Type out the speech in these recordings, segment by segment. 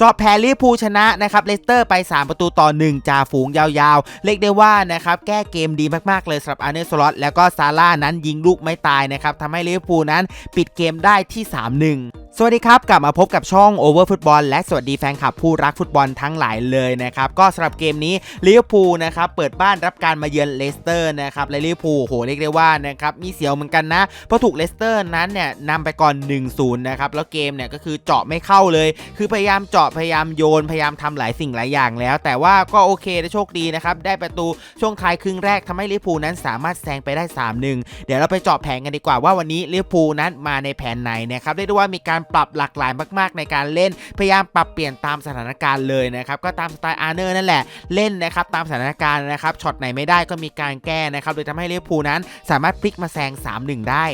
จอบแพ้ลิเวอร์พูลชนะนะครับเลสเตอร์ไป 3 ประตูต่อ 1จ่าฝูงยาวๆ เรียกได้ว่านะครับแก้เกมดีมากๆเลยสำหรับอาร์เนสลอตแล้วก็ซาร่านั้นยิงลูกไม่ตายนะครับทำให้ลิเวอร์พูลนั้นปิดเกมได้ที่ 3-1สวัสดีครับ กลับมาพบกับช่อง Over Football และสวัสดีแฟนคลับผู้รักฟุตบอลทั้งหลายเลยนะครับ ก็สำหรับเกมนี้ลิเวอร์พูลนะครับเปิดบ้านรับการมาเยือนเลสเตอร์นะครับและลิเวอร์พูลโหเรียกได้ว่านะครับมีเสียวเหมือนกันนะ เพราะถูกเลสเตอร์นั้นเนี่ยนำไปก่อน 1-0 นะครับ แล้วเกมเนี่ยก็คือเจาะไม่เข้าเลย คือพยายามเจาะพยายามโยนพยายามทำหลายสิ่งหลายอย่างแล้ว แต่ว่าก็โอเคได้โชคดีนะครับ ได้ประตูช่วงท้ายครึ่งแรกทำให้ลิเวอร์พูลนั้นสามารถแซงไปได้3-1เดี๋ยวเราไปเจาะแผนกันดีกว่าว่าวันนี้ลิเวอร์พูลนั้นมาในแผนไหนนะครับเรียกได้ว่ามีการปรับหลากหลายมาก ๆ ในการเล่นพยายามปรับเปลี่ยนตามสถานการณ์เลยนะครับก็ตามสไตล์อาร์เนอร์นั่นแหละเล่นนะครับตามสถานการณ์นะครับช็อตไหนไม่ได้ก็มีการแก้นะครับโดยทำให้ลิเวอร์พูลนั้นสามารถพลิกมาแซง3-1 ได้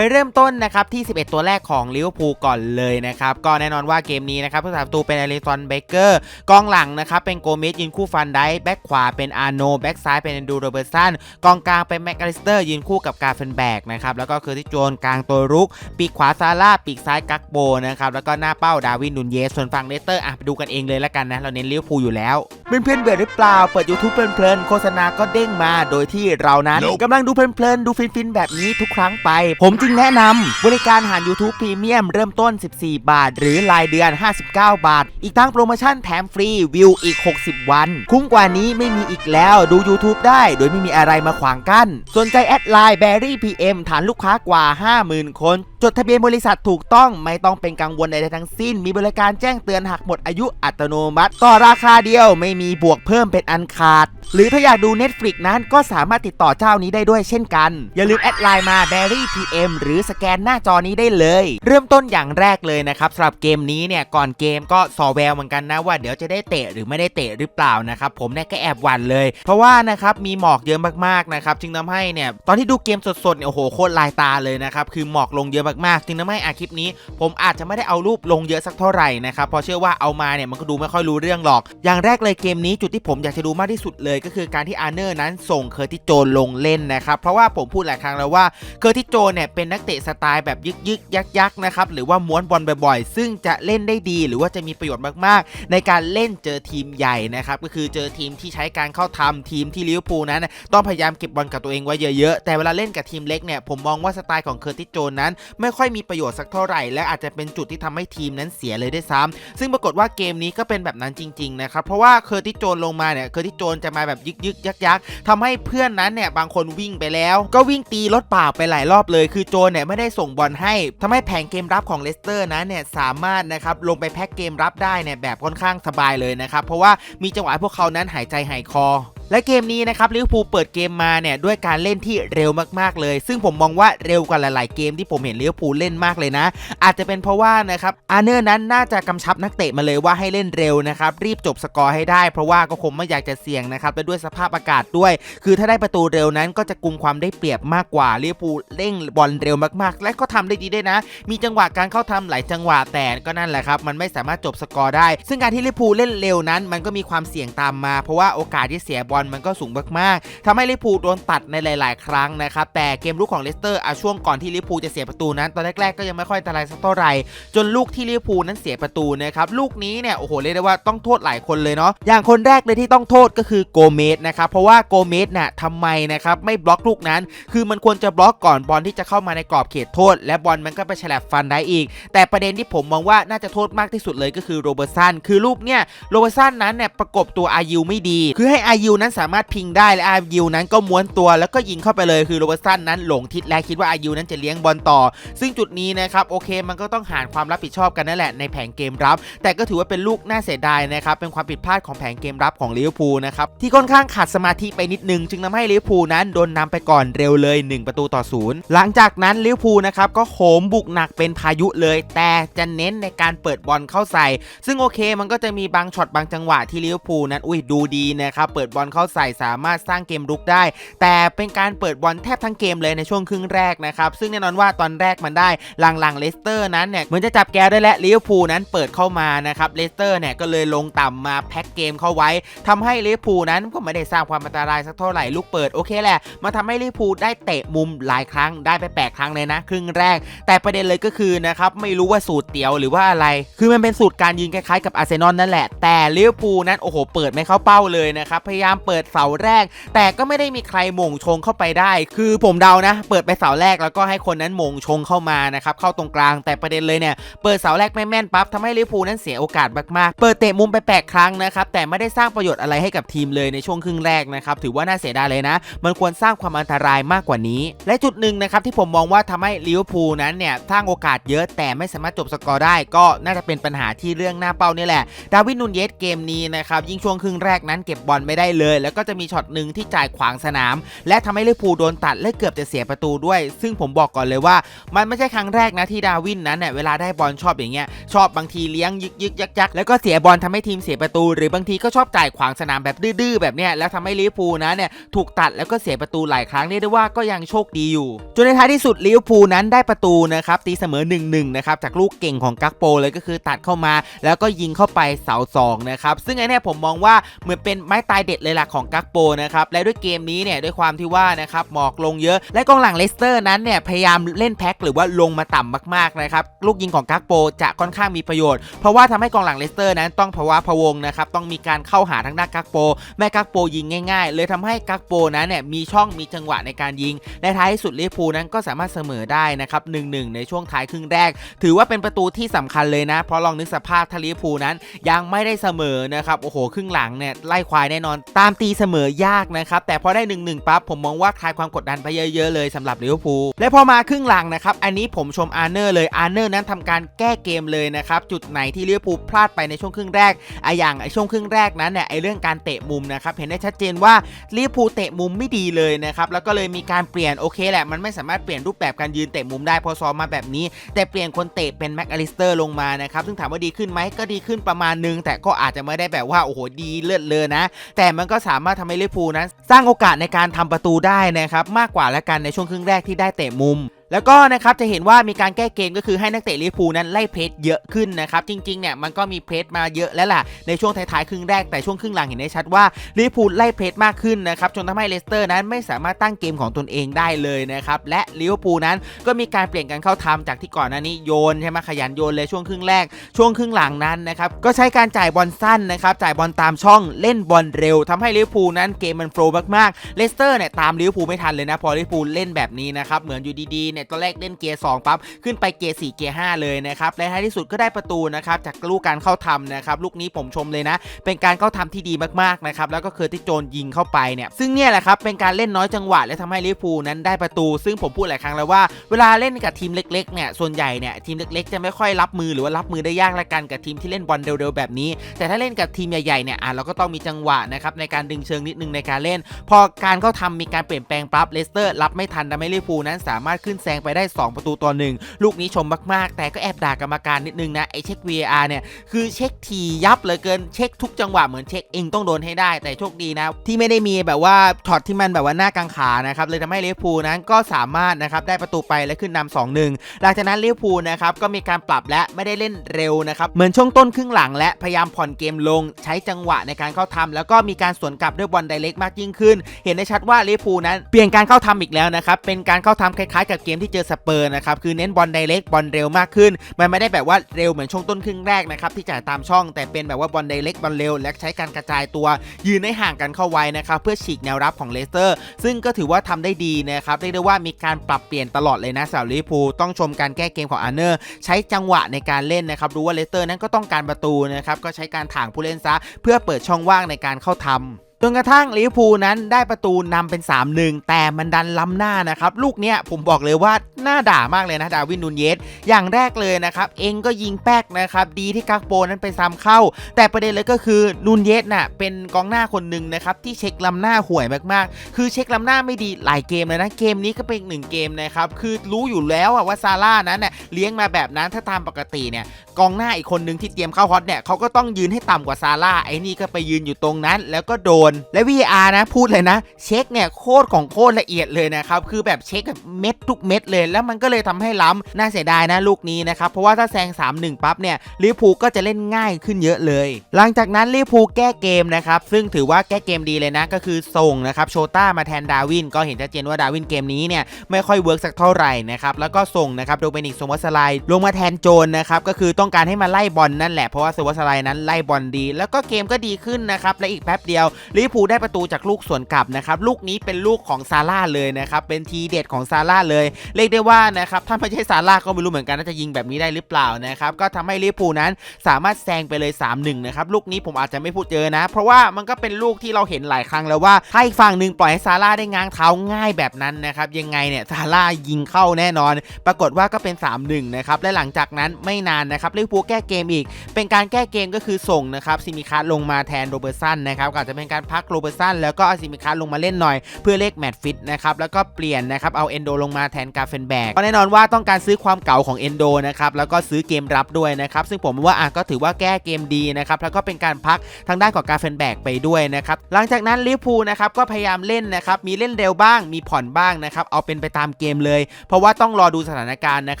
ไปเริ่มต้นนะครับที่ 11 ตัวแรกของลิเวอร์พูลก่อนเลยนะครับ ก็แน่นอนว่าเกมนี้นะครับผู้สาประตูเป็นอลิซอนเบเกอร์กองหลังนะครับเป็นโกเมสยืนคู่ฟันไดแบ็กขวาเป็นอาร์โนแบ็กซ้ายเป็นแอนดูโรเบอร์สันกองกลางเป็นแม็กอลิสเตอร์ยืนคู่กับกาเฟนแบกนะครับแล้วก็เคอร์ติสโจนกลางตัวรุก ปีกขวาซาร่าปีกซ้ายกักโบนะครับแล้วก็หน้าเป้าดาวินนุนเยสส่วนฝั่งเลสเตอร์อะไปดูกันเองเลยละกันนะเราเน้นลิเวอร์พูลอยู่แล้วเพื่อนๆเบื่อหรือเปล่าเปิด YouTube เพลินๆโฆษณาก็เด้งมาโดยที่เรานั้น Nope กำลังดูเพลินๆดูฟินๆแบบนี้ทุกครั้งไป ผมจึงแนะนำบริการหาร YouTube พรีเมียมเริ่มต้น 14 บาท หรือรายเดือน 59 บาท อีกทั้งโปรโมชั่นแถมฟรีวิวอีก 60 วัน คุ้มกว่านี้ไม่มีอีกแล้วดู YouTube ได้โดยไม่มีอะไรมาขวางกั้น สนใจแอดไลน์ Berry PM ฐานลูกค้ากว่า 50,000 คน จดทะเบียนบริษัทถูกต้องไม่ต้องเป็นกังวลใดๆทั้งสิ้น มีบริการแจ้งเตือนหากหมดอายุอัตโนมัติต่อราคาเดียวไม่มีบวกเพิ่มเป็นอันขาด หรือถ้าอยากดู Netflix นั้นก็สามารถติดต่อเจ้านี้ได้ด้วยเช่นกัน อย่าลืมแอดไลน์มา Berry PM หรือสแกนหน้าจอนี้ได้เลย เริ่มต้นอย่างแรกเลยนะครับสำหรับเกมนี้เนี่ยก่อนเกมก็สอแววเหมือนกันนะว่าเดี๋ยวจะได้เตะหรือไม่ได้เตะหรือเปล่านะครับผมเนี่ยก็แอบหวั่นเลย เพราะว่านะครับมีหมอกเยอะมากๆนะครับจึงทำให้เนี่ยตอนที่ดูเกมสดๆเนี่ยโอ้โหโคตรลายตาเลยนะครับคือหมอกลงเยอะมากๆจึงทำให้อาคลิปนี้ ผมอาจจะไม่ได้เอารูปลงเยอะสักเท่าไหร่นะครับเพราะเชื่อว่าเอามาเนี่ยมันก็ดูไม่ค่อยรู้เรื่องหรอก อย่างแรกเลยเกมนี้จุดที่ผมอยากจะดูมากที่สุดเลย ก็คือการที่อาร์เนอร์นั้นส่งเคอร์ติโจนลงเล่นนะครับเพราะว่าผมพูดหลายครั้งแล้วว่าเคอร์ติโจนเนี่ยเป็นนักเตะสไตล์แบบยึกยึกยักยักนะครับหรือว่าม้วนบอลบ่อยๆ ซึ่งจะเล่นได้ดีหรือว่าจะมีประโยชน์มากๆ ในการเล่นเจอทีมใหญ่นะครับก็คือเจอทีมที่ใช้การเข้าทำทีมที่ลิเวอร์พูลนั้น ต้องพยายามเก็บบอลกับตัวเองไว้เยอะๆแต่เวลาเล่นกับทีมเล็กเนี่ยผมมองว่าสไตล์ของเคอร์ติโจนนั้นไม่ค่อยมีประโยชน์สักเท่าไหร่ และอาจจะเป็นจุดที่ทำให้ทีมนั้นเสียเลยได้ซ้ำซึ่งปรากฏว่าเกมนี้ก็เป็นแบบนั้นจริงๆนะครับเพราะว่าเคอร์ติโจนลงมาเนี่ยเคอร์ติโจนจะมาแบบยึกยึกยักยักทำให้เพื่อนนั้นเนี่ยบางคนวิ่งไปแล้ว ก็วิ่งตีรถเปล่าไปหลายรอบเลย คือโจนเนี่ยไม่ได้ส่งบอลให้ทำให้แผงเกมรับของเลสเตอร์นั้นเนี่ยสามารถนะครับลงไปแพ็กเกมรับได้เนี่ยแบบค่อนข้างสบายเลยนะครับเพราะว่ามีจังหวะพวกเขานั้นหายใจหายคอ และเกมนี้นะครับลิเวอร์พูลเปิดเกมมาเนี่ยด้วยการเล่นที่เร็วมากๆเลย ซึ่งผมมองว่าเร็วกว่าหลาย ๆ เกมที่ผมเห็นลิเวอร์พูลเล่นมากเลยนะ อาจจะเป็นเพราะว่านะครับอาร์เนอร์นั้นน่าจะกำชับนักเตะมาเลยว่าให้เล่นเร็วนะครับรีบจบสกอร์ให้ได้ เพราะว่าก็คงไม่อยากจะเสี่ยงนะครับและด้วยสภาพอากาศด้วย คือถ้าได้ประตูเร็วนั้นก็จะกุมความได้เปรียบมากกว่าลิเวอร์พูลเร่งบอลเร็วมากๆ และก็ทำได้ดีด้วยนะ มีจังหวะการเข้าทำหลายจังหวะแต่ก็นั่นแหละครับมันไม่สามารถจบสกอร์ได้ ซึ่งการที่ลิเวอร์พูลเล่นเร็วนั้น มันก็มีความเสี่ยงตามมา เพราะว่าโอกาสที่เสียบอลมันก็สูงมากๆทำให้ลิพูโดนตัดในหลาย ๆ ครั้งนะครับ แต่เกมลุกของเลสเตอร์อะช่วงก่อนที่ลิพูจะเสียประตูนั้น ตอนแรก ๆ ก็ยังไม่ค่อยอันตรายสักเท่าไหร่จนลูกที่ลิพูนั้นเสียประตูนะครับ ลูกนี้เนี่ย โอ้โห เรียกได้ว่าต้องโทษหลายคนเลยเนาะ อย่างคนแรกเลยที่ต้องโทษก็คือโกเมสนะครับ เพราะว่าโกเมสน่ะทำไมนะครับไม่บล็อกลูกนั้น คือมันควรจะบล็อกก่อนบอลที่จะเข้ามาในกรอบเขตโทษ และบอลมันก็ไปฉลับฟันได้อีก แต่ประเด็นที่ผมมองว่าน่าจะโทษมากที่สุดเลยก็คือโรเบอร์สัน คือลูกเนี่ย โรเบอร์สันนั้นเนี่ยประกบตัวอายูไม่ดี คือให้อายูนั้นสามารถพิงได้และอายูนั้นก็ม้วนตัวแล้วก็ยิงเข้าไปเลยคือโรเบอร์สันนั้นหลงทิศและคิดว่าอายูนั้นจะเลี้ยงบอลต่อ ซึ่งจุดนี้นะครับโอเคมันก็ต้องหารความรับผิดชอบกันนั่นแหละในแผงเกมรับ แต่ก็ถือว่าเป็นลูกน่าเสียดายนะครับเป็นความผิดพลาดของแผงเกมรับของลิเวอร์พูลนะครับที่ค่อนข้างขาดสมาธิไปนิดนึง จึงทำให้ลิเวอร์พูลนั้นโดนนำไปก่อนเร็วเลย 1 ประตูต่อศูนย์หลังจากนั้นลิเวอร์พูลนะครับก็โหมบุกหนักเป็นพายุเลย แต่จะเน้นในการเปิดบอลเข้าใส่ ซึ่งโอเคมันก็จะมีบางช็อตบางจังหวะที่ลิเวอร์พูลนั้นอุ้ยดูดีนะครับเปิดบอลเข้าเข้าใส่สามารถสร้างเกมรุกได้ แต่เป็นการเปิดบอลแทบทั้งเกมเลยในช่วงครึ่งแรกนะครับซึ่งแน่นอนว่าตอนแรกมันได้หลังๆเลสเตอร์นั้นเนี่ยเหมือนจะจับแกได้และลิเวอร์พูลนั้นเปิดเข้ามานะครับเลสเตอร์เนี่ยก็เลยลงต่ำมาแพ็คเกมเข้าไว้ทำให้ลิเวอร์พูลนั้นก็ไม่ได้สร้างความอันตรายสักเท่าไหร่ลูกเปิดโอเคแหละมาทำให้ลิเวอร์พูลได้เตะมุมหลายครั้งได้ไปแปดครั้งเลยนะครึ่งแรก แต่ประเด็นเลยก็คือนะครับไม่รู้ว่าสูตรเตียวหรือว่าอะไร คือมันเป็นสูตรการยิงคล้ายๆกับอาร์เซนอลนั่นแหละแต่ลิเวอร์พูลนั้นโอ้โหเปิดไม่เข้าเป้าเลยนะครับพยายามเปิดเสาแรก แต่ก็ไม่ได้มีใครมงชงเข้าไปได้ คือผมเดานะ เปิดไปเสาแรกแล้วก็ให้คนนั้นมงชงเข้ามานะครับเข้าตรงกลางแต่ประเด็นเลยเนี่ยเปิดเสาแรกไม่แม่นปั๊บทำให้ลิเวอร์พูลนั้นเสียโอกาสมากๆ เปิดเตะมุมไปแปดครั้งนะครับแต่ไม่ได้สร้างประโยชน์อะไรให้กับทีมเลยในช่วงครึ่งแรกนะครับถือว่าน่าเสียดายเลยนะ มันควรสร้างความอันตรายมากกว่านี้ และจุดหนึ่งนะครับที่ผมมองว่าทำให้ลิเวอร์พูลนั้นเนี่ยสร้างโอกาสเยอะแต่ไม่สามารถจบสกอร์ได้ ก็น่าจะเป็นปัญหาที่เรื่องหน้าเป้านี่แหละ ดาวินนูนเยสเกมนี้นะครับยิ่งช่วงครึ่งแรกนั้นเก็บบอลไม่ได้เลยแล้วก็จะมีช็อตหนึ่งที่จ่ายขวางสนาม และทำให้ลิเวอร์พูลโดนตัดและเกือบจะเสียประตูด้วย ซึ่งผมบอกก่อนเลยว่า มันไม่ใช่ครั้งแรกนะที่ดาวินนั้นเนี่ยเวลาได้บอลชอบอย่างเงี้ยชอบบางทีเลี้ยงยึกยึกยักยักแล้วก็เสียบอลทำให้ทีมเสียประตู หรือบางทีก็ชอบจ่ายขวางสนามแบบดื้อๆแบบเนี้ยแล้วทำให้ลิเวอร์พูลนั้นเนี่ยถูกตัดแล้วก็เสียประตูหลายครั้งเรียกได้ว่าก็ยังโชคดีอยู่จนในท้ายที่สุดลิเวอร์พูลนั้นได้ประตูนะครับตีเสมอ 1-1 นะครับจากลูกเก่งของกักโปเลยก็คือตัดเข้ามา แล้วก็ยิงเข้าไปเสาสองนะครับซึ่งไอ้นี่ผมมองว่าเหมือนเป็นไม้ตายเด็ดเลยล่ะของกักโปนะครับและด้วยเกมนี้เนี่ยด้วยความที่ว่านะครับหมอกลงเยอะ และกองหลังเลสเตอร์นั้นเนี่ยพยายามเล่นแพ็คหรือว่าลงมาต่ำมากๆนะครับลูกยิงของกักโปจะค่อนข้างมีประโยชน์ เพราะว่าทำให้กองหลังเลสเตอร์นั้นต้องภาวะพวงนะครับต้องมีการเข้าหาทางด้านกักโป แม่กักโปยิงง่ายๆ เลยทำให้กักโปนั้นเนี่ยมีช่องมีจังหวะในการยิงและท้ายสุดลิเวอร์พูลนั้นก็สามารถเสมอได้นะครับหนึ่งหนึ่งในช่วงท้ายครึ่งแรก ถือว่าเป็นประตูที่สำคัญเลยนะ เพราะลองนึกสภาพทาลิเวอร์พูลนั้นยังไม่ได้เสมอนะครับโอ้โหครึ่งหลังเนี่ยไล่ควายแน่นอนตามตีเสมอยากนะครับ แต่พอได้1นหนึ่งปั๊บผมมองว่าคลายความกดดันไปเยอะๆเลยสำหรับลิเวอร์พูลและพอมาครึ่งหลังนะครับ อันนี้ผมชมอาร์เนอร์เลยอาร์เนอร์นั้นทำการแก้เกมเลยนะครับ จุดไหนที่ลิเวอร์พูลพลาดไปในช่วงครึ่งแรกไอะอย่างไอช่วงครึ่งแรกนั้นเนี่ยไอเรื่องการเตะมุมนะครับเห็นได้ชัดเจนว่าลิเวอร์พูลเตะมุมไม่ดีเลยนะครับแล้วก็เลยมีการเปลี่ยนโอเคแหละมันไม่สามารถเปลี่ยนรูปแบบการยืนเตะมุมได้พอซ้อมมาแบบนี้ แต่เปลี่ยนคนเตะเป็นแม็กอลิสเตอร์ลงมานะครับซึ่งถามว่าดีขึ้นไหมก็ดีขึ้นประมาณนึง แต่ก็อาจจะไม่ได้แบบว่าโอ้โหดีเลิศเลยนะ แต่มันก็สามารถทำให้ลิเวอร์พูลนั้น สร้างโอกาสในการทำประตูได้นะครับมากกว่าและกันในช่วงครึ่งแรกที่ได้เตะมุม แล้วก็นะครับจะเห็นว่ามีการแก้เกมก็คือให้นักเตะลิเวอร์พูลนั้นไล่เพรสเยอะขึ้นนะครับจริงๆเนี่ยมันก็มีเพรสมาเยอะแล้วล่ะในช่วงท้ายๆครึ่งแรกแต่ช่วงครึ่งหลังเห็นได้ชัดว่าลิเวอร์พูลไล่เพรสมากขึ้นนะครับจนทำให้เลสเตอร์นั้นไม่สามารถตั้งเกมของตนเองได้เลยนะครับและลิเวอร์พูลนั้นก็มีการเปลี่ยนการเข้าทำจากที่ก่อนหน้านี้โยนใช่ไหมขยันโยนเลยช่วงครึ่งแรก ช่วงครึ่งหลังนั้นนะครับก็ใช้การจ่ายบอลสั้นนะครับจ่ายบอลตามช่องเล่นบอลเร็วทำให้ลิเวอร์พูลนั้นเกมมันโฟล์มากๆเลสเตอร์เนี่ยตามลิเวอร์พูลไม่ทันเลยนะพอลิเวอร์พูลเล่นแบบนี้นะครับเหมือนอยู่ดีๆเนี่ยตอนแรกเล่นเกียร์2ปั๊บขึ้นไปเกียร์4เกียร์5เลยนะครับและท้ายที่สุดก็ได้ประตูนะครับจากลูกการเข้าทำนะครับลูกนี้ผมชมเลยนะ เป็นการเข้าทำที่ดีมากๆนะครับแล้วก็เคอร์ติโจนยิงเข้าไปเนี่ยซึ่งเนี่ยแหละครับเป็นการเล่นน้อยจังหวะและทำให้ลิเวอร์พูลนั้นได้ประตู ซึ่งผมพูดหลายครั้งแล้วว่าเวลาเล่นกับทีมเล็กๆเนี่ยส่วนใหญ่เนี่ยทีมเล็กๆ จะไม่ค่อยรับมือหรือว่ารับมือได้ยากละกันกับทีมที่เล่นบอลเร็วๆแบบนี้ แต่ถ้าเล่นกับทีมใหญ่ๆเนี่ยอะเราก็ต้องมีจังหวะนะครับในการดึงเชิงนิดนึงในการเล่น พอการเข้าทำมีการเปลี่ยนแปลงปั๊บเลสเตอร์รับไม่ทันทำให้ลิเวอร์พูลนั้นสามารถขึ้นแซงไปได้ 2 ประตูต่อหนึ่งลูกนี้ชมมากๆ แต่ก็แอบด่ากรรมการนิดนึงนะไอเช็ค VAR เนี่ยคือเช็คทียับเหลยเกินเช็คทุกจังหวะเหมือนเช็คเองต้องโดนให้ได้ แต่โชคดีนะ ที่ไม่ได้มีแบบว่าช็อตที่มันแบบว่าหน้ากังขานะครับเลยทำให้เวอร์พูนั้นก็สามารถนะครับได้ประตูไปและขึ้นนำสองหนึ่งหลังจากนั้นเวอร์พูนะครับก็มีการปรับและไม่ได้เล่นเร็วนะครับเหมือนช่วงต้นครึ่งหลังและพยายามผ่อนเกมลง ใช้จังหวะในการเข้าทำแล้วก็มีการสวนกลับด้วยบอลไดเรกมากยิ่งขึ้น เห็นได้ชัดว่าเวอร์พูนั้นเปลี่ยนการเข้าทำอีกแล้วนะครับเป็นการเข้าทำคล้ายๆกับเกมที่เจอสเปอร์นะครับคือเน้นบอลไดเรกบอลเร็วมากขึ้น มันไม่ได้แบบว่าเร็วเหมือนช่วงต้นครึ่งแรกนะครับที่จ่ายตามช่อง แต่เป็นแบบว่าบอลไดเรกบอลเร็ว และใช้การกระจายตัว ยืนให้ห่างกันเข้าไว้นะครับเพื่อฉีกแนวรับของเลสเตอร์ ซึ่งก็ถือว่าทำได้ดีนะครับเรียกได้ว่ามีการปรับเปลี่ยนตลอดเลยนะสำหรับลิเวอร์พูลต้องชมการแก้เกมของอาร์เนอร์ใช้จังหวะในการเล่นนะครับรู้ว่าเลสเตอร์นั้นก็ต้องการประตูนะครับก็ใช้การถ่างผู้เล่นซะ เพื่อเปิดช่องว่างในการเข้าทำ จนกระทั่งลิเวอร์พูลนั้นได้ประตูนำเป็น 3-1 แต่มันดันล้ำหน้านะครับ ลูกเนี้ยผมบอกเลยว่าน่าด่ามากเลยนะดาวินนูนเยสอย่างแรกเลยนะครับ เองก็ยิงแป๊กนะครับ ดีที่กักโปนั้นไปซ้ำเข้า แต่ประเด็นเลยก็คือนูนเยสน่ะเป็นกองหน้าคนหนึ่งนะครับ ที่เช็คล้ำหน้าห่วยมากๆ คือเช็คล้ำหน้าไม่ดีหลายเกมเลยนะ เกมนี้ก็เป็นหนึ่งเกมนะครับ คือรู้อยู่แล้วว่าซาร่านั้นเน่ยเลี้ยงมาแบบนั้นถ้าตามปกติเนี่ยกองหน้าอีกคนหนึ่งที่เตรียมเข้าฮอตเนี่ยเขาก็ต้องยืนให้ต่ำกว่าซาร่าไอ้นี่ก็ไปยืนอยู่ตรงนั้น แล้วก็โดนและ VR นะพูดเลยนะ เช็คเนี่ยโคตรของโคตรละเอียดเลยนะครับคือแบบเช็คแบบเม็ดทุกเม็ดเลย แล้วมันก็เลยทำให้ล้ำน่าเสียดายนะลูกนี้นะครับเพราะว่าถ้าแซง 3-1 ปั๊บเนี่ยลิเวอร์พูลก็จะเล่นง่ายขึ้นเยอะเลย หลังจากนั้นลิเวอร์พูลแก้เกมนะครับซึ่งถือว่าแก้เกมดีเลยนะก็คือส่งนะครับโชต้ามาแทนดาวินก็เห็นชัดเจนว่าดาวินเกมนี้เนี่ยไม่ค่อยเวิร์กสักเท่าไหร่นะครับแล้วก็ส่งนะครับโดเมนิกโซมัสไลลงมาแทนโจนนะครับก็คือต้องการให้มาไล่บอลนั่นแหละเพราะว่าโซมัสไลนั้นไล่บอลดี แล้วก็เกมก็ดีขึ้นนะครับและอีกแป๊บเดียวลิเวอร์พูลได้ประตูจากลูกสวนกลับนะครับลูกนี้เป็นลูกของซาร่าเลยนะครับเป็นทีเด็ดของซาร่าเลย เรียกได้ว่านะครับถ้าไม่ใช่ซาร่าก็ไม่รู้เหมือนกันว่าจะยิงแบบนี้ได้หรือเปล่านะครับก็ทำให้ลิพูนั้นสามารถแซงไปเลย 3-1 นะครับลูกนี้ผมอาจจะไม่พูดเยอะนะ เพราะว่ามันก็เป็นลูกที่เราเห็นหลายครั้งแล้วว่าถ้าอีกฝั่งหนึ่งปล่อยให้ซาร่าได้ง้างเท้าง่ายแบบนั้นนะครับยังไงเนี่ยซาร่ายิงเข้าแน่นอน ปรากฏว่าก็เป็น 3-1 นะครับและหลังจากนั้นไม่นานนะครับลิพูแก้เกมอีก เป็นการแก้เกมก็คือส่งนะครับซิมิคาลงมาแทนโรเบอร์สันนะครับก็อาจจะเป็นการพักโรเบอร์สันแล้วก็เอาซิมิคาสลงมาเล่นหน่อย เพื่อเลขแมตฟิตนะครับแล้วก็เปลี่ยนนะครับเอาเอนโดลงมาแทนกาเฟนแบกก็แน่นอนว่าต้องการซื้อความเก่าของเอนโดนะครับแล้วก็ซื้อเกมรับด้วยนะครับซึ่งผมว่าอะก็ถือว่าแก้เกมดีนะครับแล้วก็เป็นการพักทางด้านของกาเฟนแบกไปด้วยนะครับหลังจากนั้นลิเวอร์พูลนะครับก็พยายามเล่นนะครับมีเล่นเร็วบ้างมีผ่อนบ้างนะครับเอาเป็นไปตามเกมเลย เพราะว่าต้องรอดูสถานการณ์นะ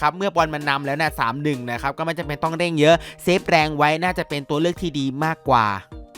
ครับเมื่อบอลมันนำแล้วนะสามหนึ่งนะครับก็ไม่จำเป็นต้องเร่งเยอะเซฟแรงไว้น่าจะเป็นตัวเลือกที่ดีมากกว่า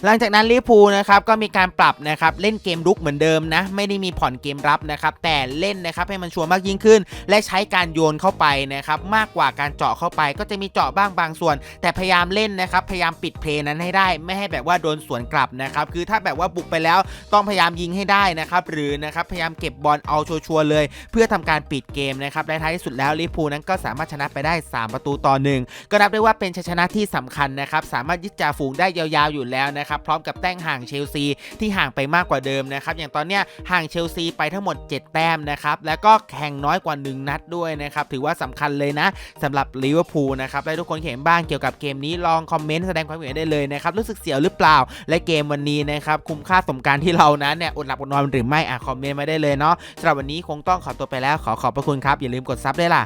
หลังจากนั้นลิเวอร์พูลนะครับก็มีการปรับนะครับเล่นเกมรุกเหมือนเดิมนะไม่ได้มีผ่อนเกมรับนะครับแต่เล่นนะครับให้มันชัวร์มากยิ่งขึ้น และใช้การโยนเข้าไปนะครับมากกว่าการเจาะเข้าไป ก็จะมีเจาะบ้างบางส่วน แต่พยายามเล่นนะครับพยายามปิดเพลย์นั้นให้ได้ ไม่ให้แบบว่าโดนสวนกลับนะครับคือถ้าแบบว่าบุกไปแล้วต้องพยายามยิงให้ได้นะครับหรือนะครับพยายามเก็บบอลเอาชัวร์เลย เพื่อทำการปิดเกมนะครับและท้ายที่สุดแล้วลิเวอร์พูลนั้นก็สามารถชนะไปได้ 3 ประตูต่อหนึ่งก็นับได้ว่าเป็นชัยชนะที่สำคัญนะครับสามารถยึดจ่าฝูงได้ยาวๆอยู่แล้วนะครับพร้อมกับแต้งห่างเชลซีที่ห่างไปมากกว่าเดิมนะครับอย่างตอนเนี้ยห่างเชลซีไปทั้งหมด 7 แต้มนะครับแล้วก็แข่งน้อยกว่า 1 นัดด้วยนะครับถือว่าสำคัญเลยนะสำหรับลิเวอร์พูลนะครับและทุกคนเห็นบ้างเกี่ยวกับเกมนี้ลองคอมเมนต์แสดงความเห็นได้เลยนะครับรู้สึกเสียวหรือเปล่า และเกมวันนี้นะครับคุ้มค่าสมการที่เรานั้นเนี่ยอดหลับอดนอนหรือไม่อะคอมเมนต์มาได้เลยเนาะสำหรับวันนี้คงต้องขอตัวไปแล้วขอขอบพระคุณครับอย่าลืมกดซับได้ล่ะ